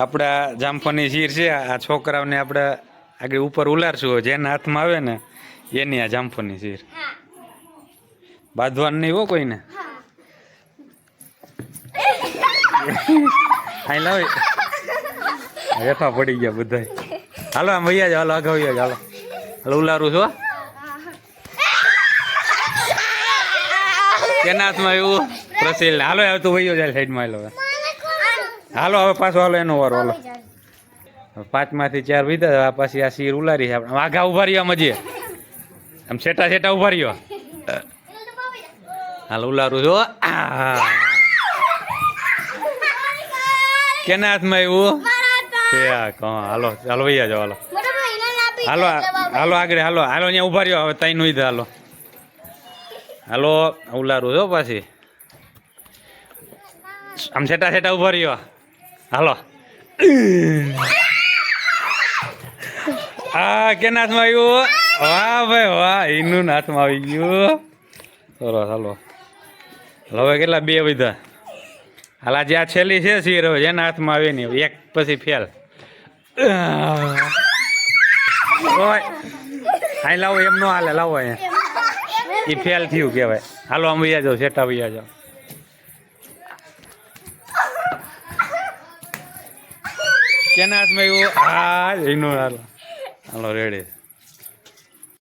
આપણા જામફળની શીર છે, આ છોકરાઓને આપણે આગળ ઉપર ઉલારશું. જેના હાથમાં આવે ને, એની આ જામફળની શીર. બાંધવાનું નહીં હો કોઈને? અહીં લાવે રેફા પડી ગયા બધા હાલો, આમ વૈયા જાઓ. હાલો આગળ વૈયા જાઓ. હાલો. હાલો, ઉલારું છો? એના હાથમાં એવું પ્રસિલ હાલો આવતું વૈયો જાય સાઈડમાં, હાલો. હાલો હવે પાછો હાલો એનો વારો હાલો. પાંચમાંથી ચાર વીધા પાછી આ શીર ઉલારી છે. આપણે ઊભા રહ્યા મજે. આમ છેટા છેટા ઊભા રહ્યો. હાલ ઉલારું છો આ. કેના હાથમાં આવ્યું? હાલો હાલો ભૈયા જાઓ હાલો. હાલો હાલો આગળ હાલો હાલો અહીંયા ઊભા રહ્યો. હવે તઈ નું હાલો. હાલો ઉલારું છો પાછી. આમ છેટા છેટા ઊભા રહ્યો. હાલો. આ કેના હાથમાં આવ્યું? વાહ ભાઈ વાહ એનું હાથમાં આવી ગયું. સરસ હાલો. હવે કેટલા? બે વિધા. હાલ આજે આ છેલ્લી છે શીર હવે જેના હાથમાં આવે નહીં એક પછી ફેલ. અહીં લાવો એમ નો હાલે લાવો અહીંયા. એ ફેલ થયું કહેવાય. હાલો આમ વૈયા જાઓ સેટા વૈયા જાઓ. કેના હાથમાં એવું હા એનું હાલો હાલો રેડી